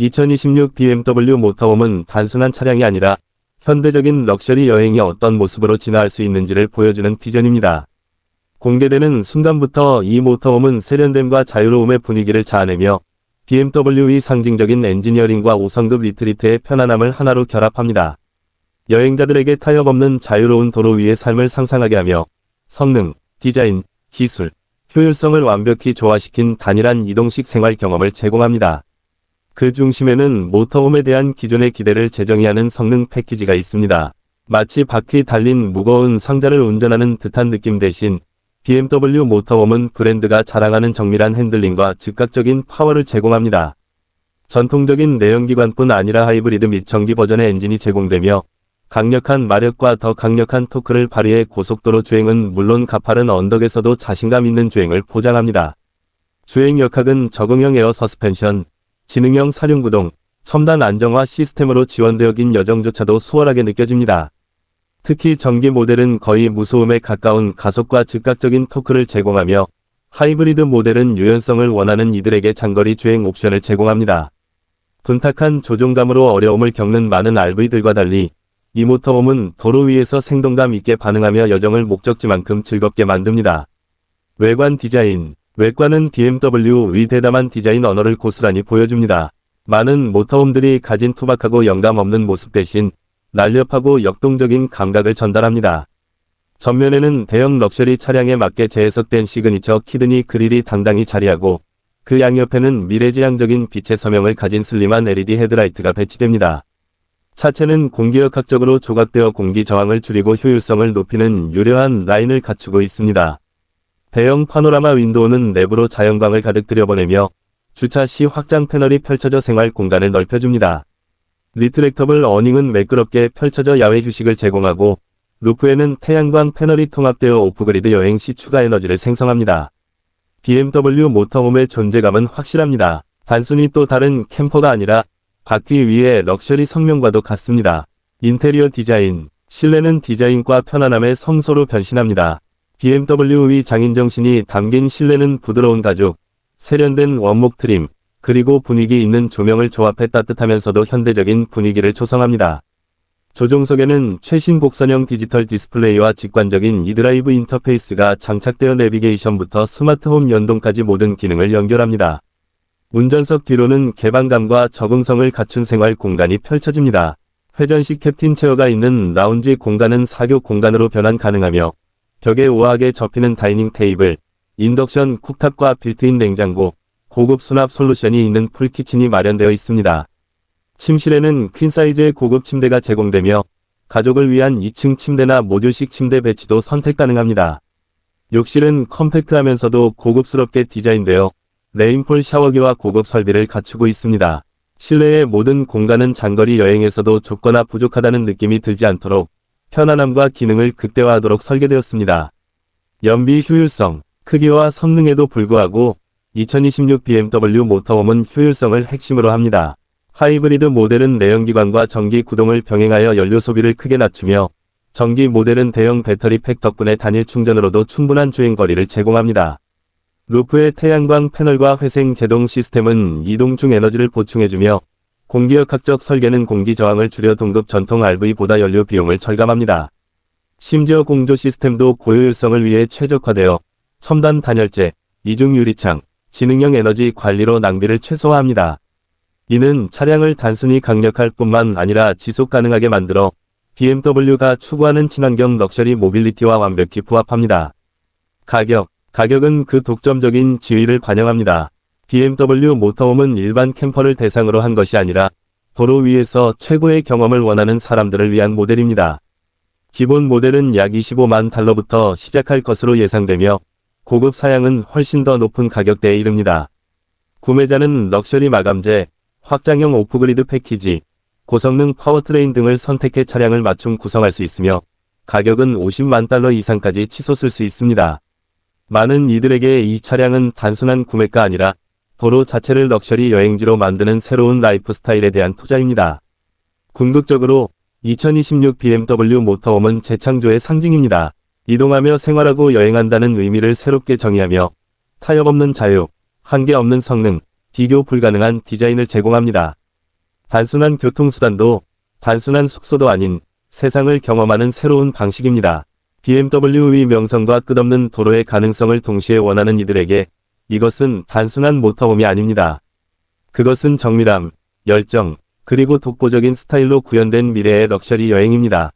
2026 BMW 모터홈은 단순한 차량이 아니라 현대적인 럭셔리 여행이 어떤 모습으로 진화할 수 있는지를 보여주는 비전입니다. 공개되는 순간부터 이 모터홈은 세련됨과 자유로움의 분위기를 자아내며 BMW의 상징적인 엔지니어링과 5성급 리트리트의 편안함을 하나로 결합합니다. 여행자들에게 타협 없는 자유로운 도로 위의 삶을 상상하게 하며 성능, 디자인, 기술, 효율성을 완벽히 조화시킨 단일한 이동식 생활 경험을 제공합니다. 그 중심에는 모터홈에 대한 기존의 기대를 재정의하는 성능 패키지가 있습니다. 마치 바퀴 달린 무거운 상자를 운전하는 듯한 느낌 대신 BMW 모터홈은 브랜드가 자랑하는 정밀한 핸들링과 즉각적인 파워를 제공합니다. 전통적인 내연기관뿐 아니라 하이브리드 및 전기 버전의 엔진이 제공되며 강력한 마력과 더 강력한 토크를 발휘해 고속도로 주행은 물론 가파른 언덕에서도 자신감 있는 주행을 보장합니다. 주행 역학은 적응형 에어 서스펜션, 지능형 사륜구동, 첨단 안정화 시스템으로 지원되어긴 여정조차도 수월하게 느껴집니다. 특히 전기 모델은 거의 무소음에 가까운 가속과 즉각적인 토크를 제공하며 하이브리드 모델은 유연성을 원하는 이들에게 장거리 주행 옵션을 제공합니다. 둔탁한 조종감으로 어려움을 겪는 많은 RV들과 달리 이 모터홈은 도로 위에서 생동감 있게 반응하며 여정을 목적지만큼 즐겁게 만듭니다. 외관 디자인 외관은 BMW의 대담한 디자인 언어를 고스란히 보여줍니다. 많은 모터홈들이 가진 투박하고 영감 없는 모습 대신 날렵하고 역동적인 감각을 전달합니다. 전면에는 대형 럭셔리 차량에 맞게 재해석된 시그니처 키드니 그릴이 당당히 자리하고 그 양옆에는 미래지향적인 빛의 서명을 가진 슬림한 LED 헤드라이트가 배치됩니다. 차체는 공기역학적으로 조각되어 공기 저항을 줄이고 효율성을 높이는 유려한 라인을 갖추고 있습니다. 대형 파노라마 윈도우는 내부로 자연광을 가득 들여보내며 주차 시 확장 패널이 펼쳐져 생활 공간을 넓혀줍니다. 리트렉터블 어닝은 매끄럽게 펼쳐져 야외 휴식을 제공하고 루프에는 태양광 패널이 통합되어 오프그리드 여행 시 추가 에너지를 생성합니다. BMW 모터홈의 존재감은 확실합니다. 단순히 또 다른 캠퍼가 아니라 바퀴 위의 럭셔리 성명과도 같습니다. 인테리어 디자인, 실내는 디자인과 편안함의 성소로 변신합니다. BMW의 장인정신이 담긴 실내는 부드러운 가죽, 세련된 원목 트림, 그리고 분위기 있는 조명을 조합해 따뜻하면서도 현대적인 분위기를 조성합니다. 조종석에는 최신 곡선형 디지털 디스플레이와 직관적인 이드라이브 인터페이스가 장착되어 내비게이션부터 스마트홈 연동까지 모든 기능을 연결합니다. 운전석 뒤로는 개방감과 적응성을 갖춘 생활 공간이 펼쳐집니다. 회전식 캡틴 체어가 있는 라운지 공간은 사교 공간으로 변환 가능하며 벽에 우아하게 접히는 다이닝 테이블, 인덕션 쿡탑과 빌트인 냉장고, 고급 수납 솔루션이 있는 풀키친이 마련되어 있습니다. 침실에는 퀸 사이즈의 고급 침대가 제공되며 가족을 위한 2층 침대나 모듈식 침대 배치도 선택 가능합니다. 욕실은 컴팩트하면서도 고급스럽게 디자인되어 레인폴 샤워기와 고급 설비를 갖추고 있습니다. 실내의 모든 공간은 장거리 여행에서도 좁거나 부족하다는 느낌이 들지 않도록 편안함과 기능을 극대화하도록 설계되었습니다. 연비 효율성, 크기와 성능에도 불구하고 2026 BMW 모터홈은 효율성을 핵심으로 합니다. 하이브리드 모델은 내연기관과 전기 구동을 병행하여 연료 소비를 크게 낮추며 전기 모델은 대형 배터리 팩 덕분에 단일 충전으로도 충분한 주행거리를 제공합니다. 루프의 태양광 패널과 회생 제동 시스템은 이동 중 에너지를 보충해주며 공기역학적 설계는 공기 저항을 줄여 동급 전통 RV보다 연료 비용을 절감합니다. 심지어 공조 시스템도 고효율성을 위해 최적화되어 첨단 단열재, 이중 유리창, 지능형 에너지 관리로 낭비를 최소화합니다. 이는 차량을 단순히 강력할 뿐만 아니라 지속 가능하게 만들어 BMW가 추구하는 친환경 럭셔리 모빌리티와 완벽히 부합합니다. 가격, 가격은 그 독점적인 지위를 반영합니다. BMW 모터홈은 일반 캠퍼를 대상으로 한 것이 아니라 도로 위에서 최고의 경험을 원하는 사람들을 위한 모델입니다. 기본 모델은 약 25만 달러부터 시작할 것으로 예상되며 고급 사양은 훨씬 더 높은 가격대에 이릅니다. 구매자는 럭셔리 마감재, 확장형 오프그리드 패키지, 고성능 파워트레인 등을 선택해 차량을 맞춤 구성할 수 있으며 가격은 50만 달러 이상까지 치솟을 수 있습니다. 많은 이들에게 이 차량은 단순한 구매가 아니라 도로 자체를 럭셔리 여행지로 만드는 새로운 라이프 스타일에 대한 투자입니다. 궁극적으로 2026 BMW 모터홈은 재창조의 상징입니다. 이동하며 생활하고 여행한다는 의미를 새롭게 정의하며 타협 없는 자유, 한계 없는 성능, 비교 불가능한 디자인을 제공합니다. 단순한 교통수단도 단순한 숙소도 아닌 세상을 경험하는 새로운 방식입니다. BMW의 명성과 끝없는 도로의 가능성을 동시에 원하는 이들에게 이것은 단순한 모터홈이 아닙니다. 그것은 정밀함, 열정, 그리고 독보적인 스타일로 구현된 미래의 럭셔리 여행입니다.